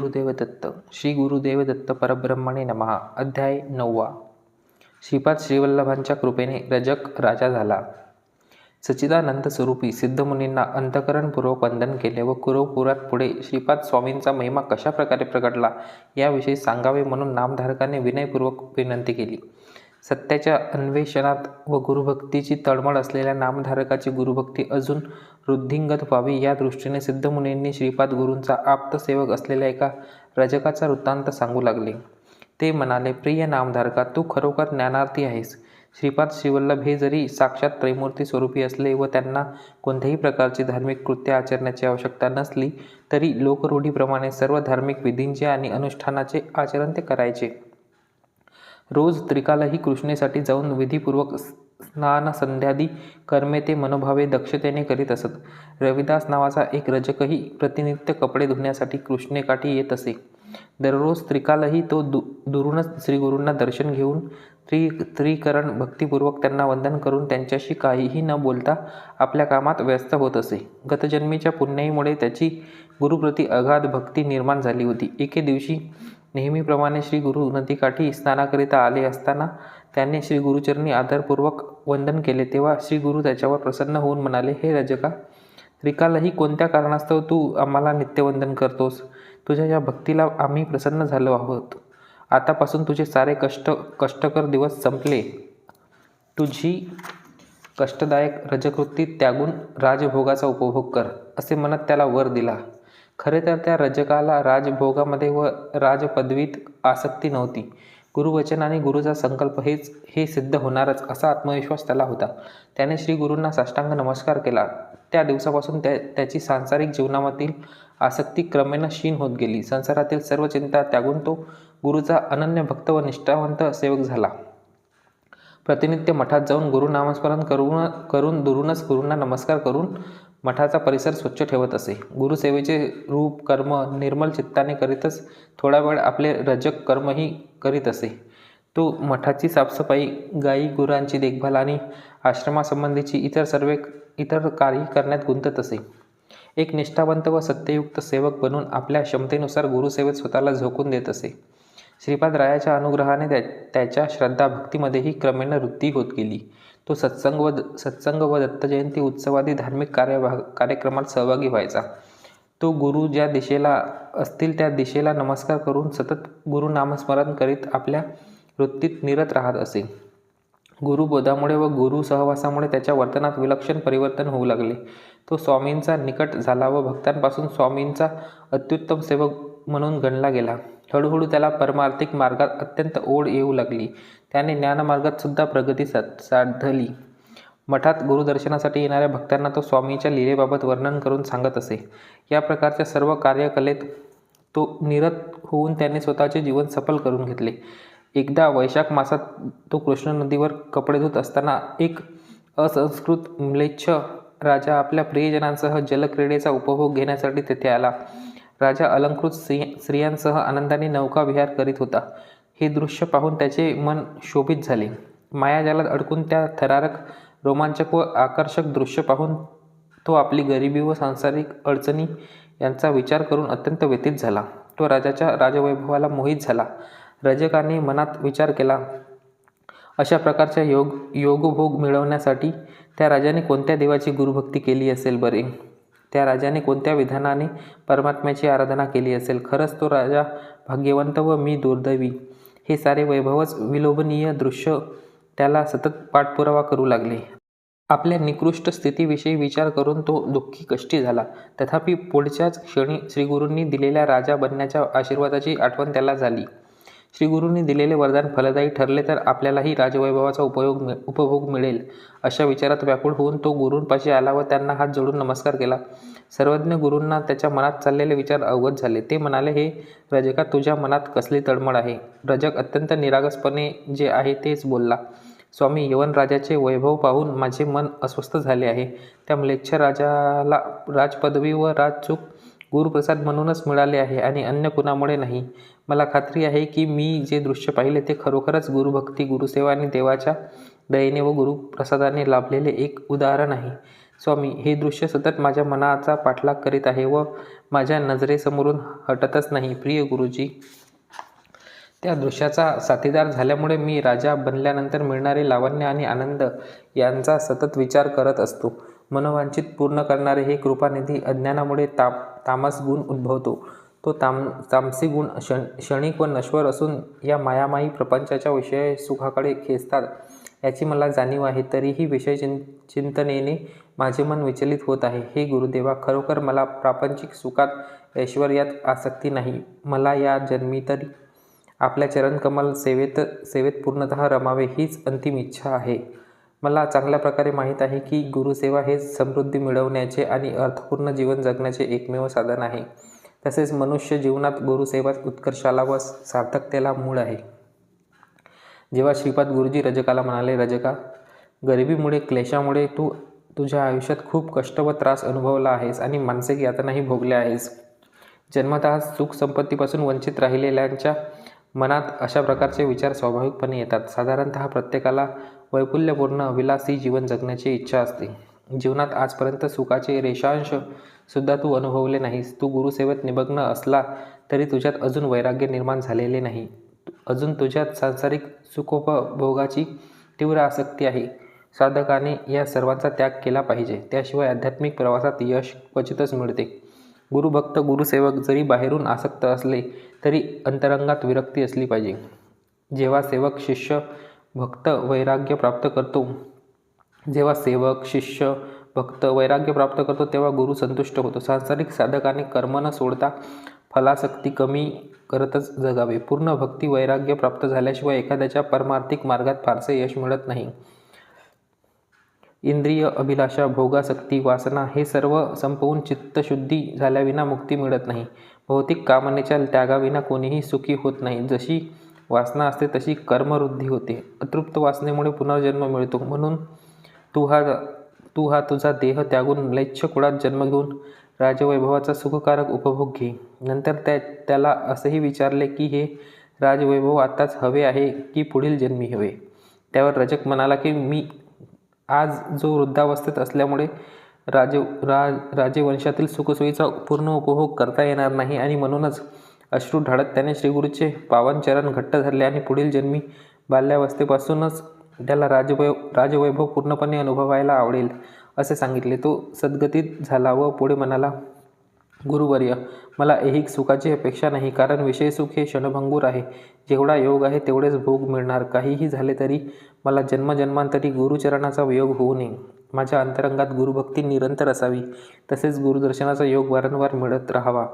गुरुदेवदत्त श्री गुरुदेवदत्त परब्रह्मणे नमहा अध्याय नववा. श्रीपाद श्रीवल्लभांच्या कृपेने रजक राजा झाला. सचिदानंद स्वरूपी सिद्धमुनींना अंतकरणपूर्वक वंदन केले व कुरवपुरात पुढे श्रीपाद स्वामींचा महिमा कशा प्रकारे प्रकटला याविषयी सांगावे म्हणून नामधारकाने विनयपूर्वक विनंती केली. सत्याच्या अन्वेषणात व गुरुभक्तीची तळमळ असलेल्या नामधारकाची गुरुभक्ती अजून वृद्धिंगत व्हावी या दृष्टीने सिद्धमुनींनी श्रीपाद गुरूंचा आप्तसेवक असलेल्या एका रजकाचा वृत्तांत सांगू लागले. ते म्हणाले प्रिय नामधारका तू खरोखर ज्ञानार्थी आहेस. श्रीपाद श्रीवल्लभ हे जरी साक्षात त्रैमूर्ती स्वरूपी असले व त्यांना कोणत्याही प्रकारची धार्मिक कृत्य आचरण्याची आवश्यकता नसली तरी लोकरूढीप्रमाणे सर्व धार्मिक विधींचे आणि अनुष्ठानाचे आचरण ते करायचे. रोज त्रिकालाही कृष्णेसाठी जाऊन विधीपूर्वक स्नान संध्यादी कर्मे ते मनोभावे दक्षतेने करीत असत. रविदास नावाचा एक रजकही प्रतिनित्य कपडे धुण्यासाठी कृष्णेकाठी येत असे. दररोज त्रिकालही तो दु दुरूनच श्रीगुरूंना दर्शन घेऊन त्रि त्रिकरण भक्तिपूर्वक त्यांना वंदन करून त्यांच्याशी काहीही न बोलता आपल्या कामात व्यस्त होत असे. गतजन्मीच्या पुण्याईमुळे त्याची गुरुप्रती अगाध भक्ती निर्माण झाली होती. एके दिवशी नेहमीप्रमाणे श्री गुरु नदीकाठी स्नानाकरिता आले असताना त्याने श्री गुरुचरणी आदरपूर्वक वंदन केले. तेव्हा श्री गुरु त्याच्यावर प्रसन्न होऊन म्हणाले हे रजका त्रिकालही कोणत्या कारणास्तव तू आम्हाला नित्यवंदन करतोस? तुझ्या या भक्तीला आम्ही प्रसन्न झालो आहोत. आतापासून तुझे सारे कष्ट कष्टकर दिवस संपले. तुझी कष्टदायक रजकृती त्यागून राजभोगाचा उपभोग कर असे म्हणत त्याला वर दिला. खरे तर त्या रजकाला राजभोगामध्ये व राजपदवीत आसक्ती नव्हती. गुरुवचन आणि गुरुचा संकल्प हेच हे सिद्ध होणारच असा आत्मविश्वास त्याला होता. त्याने श्री गुरूंना साष्टांग नमस्कार केला. त्या दिवसापासून त्या त्याची सांसारिक जीवनामधील आसक्ती क्रमेण क्षीण होत गेली. संसारातील सर्व चिंता त्यागून तो गुरुचा अनन्य भक्त व निष्ठावंत सेवक झाला. प्रतिनित्य मठात जाऊन गुरु नामस्मरण करून करून दुरूनच गुरूंना नमस्कार करून मठाचा परिसर स्वच्छ ठेवत असे. गुरुसेवेचे रूप कर्म निर्मल चित्ताने करीतच थोडा वेळ आपले रजक कर्मही करीत असे. तो मठाची साफसफाई गायी गुरांची देखभाल आणि आश्रमासंबंधीची इतर सर्व इतर कार्य करण्यात गुंतत असे. एक निष्ठावंत व सत्ययुक्त सेवक बनून आपल्या क्षमतेनुसार गुरुसेवेत स्वतःला झोकून देत असे. श्रीपाद रायाच्या अनुग्रहाने त्या त्याच्या श्रद्धा भक्तीमध्येही क्रमेण वृद्धी होत गेली. तो सत्संग व सत्संग व दत्तजयंती उत्सवादी धार्मिक कार्यभा कार्यक्रमात सहभागी व्हायचा. तो गुरु ज्या दिशेला असतील त्या दिशेला नमस्कार करून सतत गुरु नामस्मरण करीत आपल्या वृत्तीत निरत राहत असे. गुरुबोधामुळे व गुरु सहवासामुळे त्याच्या वर्तनात विलक्षण परिवर्तन होऊ लागले. तो स्वामींचा निकट झाला व भक्तांपासून स्वामींचा अत्युत्तम सेवक म्हणून गणला गेला. हळूहळू त्याला परमार्थिक मार्गात अत्यंत ओढ येऊ लागली. त्याने ज्ञानमार्गात सुद्धा प्रगती साधली. मठात गुरुदर्शनासाठी येणाऱ्या भक्तांना तो स्वामीच्या लीलेबाबत वर्णन करून सांगत असे. या प्रकारच्या सर्व कार्यकलेत तो निरत होऊन त्याने स्वतःचे जीवन सफल करून घेतले. एकदा वैशाख मासात तो कृष्ण नदीवर कपडे धुत असताना एक असंस्कृत म्लेच्छ राजा आपल्या प्रियजनांसह जलक्रीडेचा उपभोग घेण्यासाठी तेथे आला. राजा अलंकृत स्त्री स्त्रियांसह आनंदाने नौका विहार करीत होता. हे दृश्य पाहून त्याचे मन शोभित झाले. मायाजालात अडकून त्या थरारक रोमांचक व आकर्षक दृश्य पाहून तो आपली गरिबी व सांसारिक अडचणी यांचा विचार करून अत्यंत व्यतीत झाला. तो राजाच्या राजवैभवाला मोहित झाला. रजकाने मनात विचार केला अशा प्रकारच्या योग योगभोग मिळवण्यासाठी त्या राजाने कोणत्या देवाची गुरुभक्ती केली असेल बरे? त्या राजाने कोणत्या विधानाने परमात्म्याची आराधना केली असेल? खरंच तो राजा भाग्यवंत व मी दुर्दैवी. हे सारे वैभवच विलोभनीय दृश्य त्याला सतत पाठपुरावा करू लागले. आपल्या निकृष्ट स्थितीविषयी विचार करून तो दुःखी कष्टी झाला. तथापि पुढच्याच क्षणी श्रीगुरूंनी दिलेल्या राजा बनण्याच्या आशीर्वादाची आठवण त्याला झाली. श्रीगुरूंनी दिलेले वरदान फलदायी ठरले तर आपल्यालाही राजवैभवाचा उपयोग उपभोग मिळेल अशा विचारात व्याकुळ होऊन तो गुरूंपाशी आला व त्यांना हात जोडून नमस्कार केला. सर्वज्ञ गुरूंना त्याच्या मनात चाललेले विचार अवगत झाले. ते म्हणाले हे रजका तुझ्या मनात कसली तळमळ आहे रजक अत्यंत निरागसपणे जे आहे तेच बोलला स्वामी यवनराजाचे वैभव पाहून माझे मन अस्वस्थ झाले आहे. त्या म्लेच्छ राजाला राजपदवी व राजचूक गुरुप्रसाद म्हणूनच मिळाले आहे आणि अन्य कुणामुळे नाही. मला खात्री आहे की मी जे दृश्य पाहिले ते खरोखरच गुरुभक्ती गुरुसेवा आणि देवाच्या दयेने व गुरुप्रसादाने लाभलेले एक उदाहरण आहे. स्वामी हे दृश्य सतत माझ्या मनाचा पाठलाग करीत आहे व माझ्या नजरेसमोरून हटतच नाही. प्रिय गुरुजी त्या दृश्याचा साथीदार झाल्यामुळे मी राजा बनल्यानंतर मिळणारे लावण्य आणि आनंद यांचा सतत विचार करत असतो. मनोवांछित पूर्ण करणारे हे कृपानिधी अज्ञानामुळे ताप तामस गुण उद्भवतो. तो ताम तामसी गुण क्षण क्षणिक व नश्वर असून या मायामाई प्रपंचाच्या विषय सुखाकडे खेचतात. याची मला जाणीव आहे तरीही विषय चिं चिंतनेने माझे मन विचलित होत आहे. हे गुरुदेवा खरोखर मला प्रापंचिक सुखात ऐश्वर्यात आसक्ती नाही. मला या जन्मी तरी आपल्या चरणकमल सेवेत सेवेत पूर्णतः रमावे हीच अंतिम इच्छा आहे. मला चांगल्या प्रकारे माहीत आहे की गुरुसेवा हे समृद्धी मिळवण्याचे आणि अर्थपूर्ण जीवन जगण्याचे एकमेव साधन आहे. तसेच मनुष्य जीवनात गुरुसेवा उत्कर्षाला व सार्थकतेला मूळ आहे. जेव्हा श्रीपाद गुरुजी रजकाला म्हणाले रजका गरिबीमुळे क्लेशामुळे तू तुझ्या आयुष्यात खूप कष्ट व त्रास अनुभवला आहेस आणि मानसिक यातनाही भोगल्या आहेस. जन्मतः सुख संपत्तीपासून वंचित राहिलेल्यांच्या मनात अशा प्रकारचे विचार स्वाभाविकपणे येतात. साधारणतः प्रत्येकाला वैफुल्यपूर्ण विलासी जीवन जगण्याची इच्छा असते. जीवनात आजपर्यंत सुखाचे रेषांश सुद्धा तू अनुभवले नाहीस. तू गुरुसेवेत निमग्न असला तरी तुझ्यात अजून वैराग्य निर्माण झालेले नाही. अजून तुझ्यात सांसारिक सुखोपभोगाची तीव्र आसक्ती आहे. साधकाने या सर्वांचा त्याग केला पाहिजे. त्याशिवाय आध्यात्मिक प्रवासात यश क्वचितच मिळते. गुरुभक्त गुरुसेवक जरी बाहेरून आसक्त असले तरी अंतरंगात विरक्ती असली पाहिजे. जेव्हा सेवक शिष्य भक्त वैराग्य प्राप्त करतो. जेव्हा सेवक शिष्य भक्त वैराग्य प्राप्त करतो तेव्हा गुरु संतुष्ट होतो. सांसारिक साधकाने कर्म न सोडता फलासक्ती कमी करतच जगावे. पूर्ण भक्ती वैराग्य प्राप्त झाल्याशिवाय एखाद्याच्या परमार्थिक मार्गात फारसे यश मिळत नाही. इंद्रिय अभिलाषा भोगासक्ती वासना हे सर्व संपवून चित्तशुद्धी झाल्याविना मुक्ती मिळत नाही. भौतिक कामनेच्या त्यागाविना कोणीही सुखी होत नाही. जशी वासना असते तशी कर्मवृद्धी होते. अतृप्त वासनेमुळे पुनर्जन्म मिळतो. म्हणून तू हा तू हा तुझा देह त्यागून लैच्छ कुळात जन्म घेऊन राजवैभवाचा सुखकारक उपभोग घे. नंतर त्या त्याला असंही विचारले की हे राजवैभव आत्ताच हवे आहे की पुढील जन्मी हवे? त्यावर रजक म्हणाला की मी आज जो वृद्धावस्थेत असल्यामुळे राज राज राजवंशातील सुखसोयीचा पूर्ण उपभोग करता येणार नाही आणि म्हणूनच अश्रू ढाळत त्याने श्रीगुरूचे पावनचरण घट्ट धरले आणि पुढील जन्मी बाल्यावस्थेपासूनच त्याला राजवै राजवैभव पूर्णपणे अनुभवायला आवडेल असे सांगितले. तो सद्गतीत झाला व पुढे म्हणाला गुरुवर्य मला ऐहिक सुखाची अपेक्षा नाही कारण विषय सुख हे क्षणभंगूर आहे. जेवढा योग आहे तेवढेच भोग मिळणार. काहीही झाले तरी मला जन्मजन्मांतरी गुरुचरणाचा योग होऊ नये. माझ्या अंतरंगात गुरुभक्ती निरंतर असावी. तसेच गुरुदर्शनाचा योग वारंवार मिळत राहावा.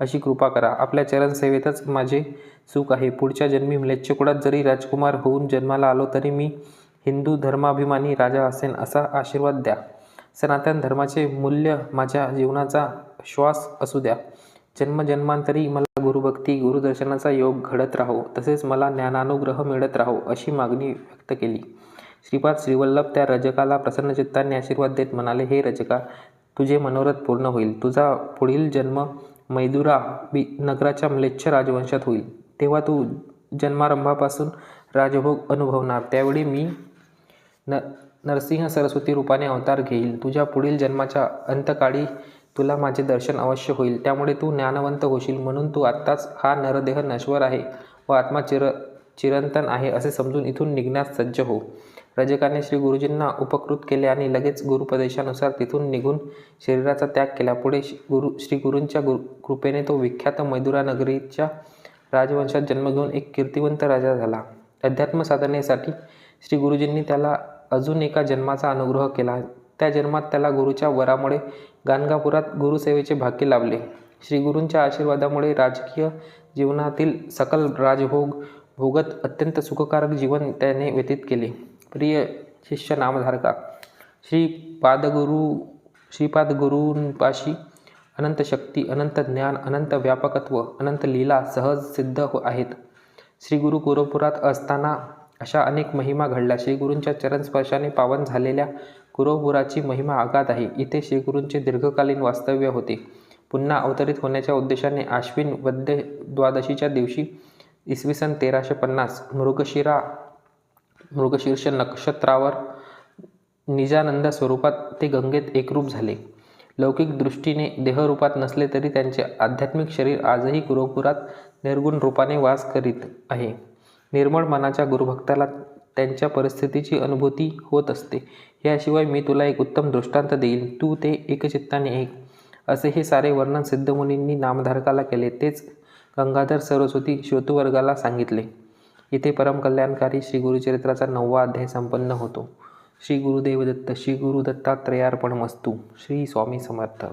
अशी कृपा करा. आपल्या चरणसेवेतच माझे सुख आहे. पुढच्या जन्मी म्लेच्छकुळात जरी राजकुमार होऊन जन्माला आलो तरी मी हिंदू धर्माभिमानी राजा असेन असा आशीर्वाद द्या. सनातन धर्माचे मूल्य माझ्या जीवनाचा श्वास असू द्या. जन्मजन्मांतरी मला गुरुभक्ती गुरुदर्शनाचा योग घडत राहो. तसेच मला ज्ञानानुग्रह मिळत राहो अशी मागणी व्यक्त केली. श्रीपाद श्रीवल्लभ त्या रजकाला प्रसन्नचित्ताने आशीर्वाद देत म्हणाले हे रजका तुझे मनोरथ पूर्ण होईल. तुझा पुढील जन्म मैदुरा बी नगराच्या म्लेच्छ राजवंशात होईल. तेव्हा तू जन्मारंभापासून राजभोग अनुभवणार. त्यावेळी मी न नरसिंह सरस्वती रूपाने अवतार घेईल. तुझ्या पुढील जन्माच्या अंतकाळी तुला माझे दर्शन अवश्य होईल. त्यामुळे तू ज्ञानवंत होशील म्हणून तू आत्ताच हा नरदेह नश्वर आहे व आत्मा चिर चिरंतन आहे असे समजून इथून निघण्यास सज्ज हो रजकाने श्री गुरुजींना उपकृत केले आणि लगेच गुरुपदेशानुसार तिथून निघून शरीराचा त्याग केला. पुढे गुरु श्री गुरूंच्या गुरु कृपेने तो विख्यात मैदुरा नगरीच्या राजवंशात जन्म घेऊन एक कीर्तिवंत राजा झाला. अध्यात्म साधनेसाठी श्री गुरुजींनी त्याला अजून एका जन्माचा अनुग्रह केला. त्या जन्मात त्याला गुरुच्या वरामुळे गाणगापुरात गुरुसेवेचे भाग्य लाभले. श्री गुरूंच्या आशीर्वादामुळे राजकीय जीवनातील सकल राजभोग भोगत अत्यंत सुखकारक जीवन त्याने व्यतीत केले. प्रिय शिष्य नामधारका श्री पादगुरू श्रीपाद गुरूंपाशी अनंत शक्ती अनंत ज्ञान अनंत व्यापकत्व अनंत लीला सहज सिद्ध हो आहेत. श्री गुरु गुरुपुरात असताना अशा अनेक महिमा घडल्या. श्रीगुरूंच्या चरणस्पर्शाने पावन झालेल्या गुरुपुराची महिमा आघात आहे. इथे श्रीगुरूंचे दीर्घकालीन वास्तव्य होते. पुन्हा अवतरित होण्याच्या उद्देशाने आश्विन वद्य द्वादशीच्या दिवशी इसवी सन तेराशे पन्नास मृगशिरा मृगशीर्ष नक्षत्रावर निजानंद स्वरूपात ते गंगेत एकरूप झाले. लौकिक दृष्टीने देहरूपात नसले तरी त्यांचे आध्यात्मिक शरीर आजही गुरुपुरात निर्गुण रूपाने वास करीत आहे. निर्मळ मनाच्या गुरुभक्ताला त्यांच्या परिस्थितीची अनुभूती होत असते. याशिवाय मी तुला एक उत्तम दृष्टांत देईन. तू ते एकचित्ताने एक असे हे सारे वर्णन सिद्धमुनींनी नामधारकाला केले. तेच गंगाधर सरस्वती श्रोतुवर्गाला सांगितले. इथे परमकल्याणकारी श्री गुरुचरित्राचा नववा अध्याय संपन्न होतो. श्री गुरुदेवदत्त श्री गुरु दत्तात्रयार्पण मस्तू श्री स्वामी समर्थ.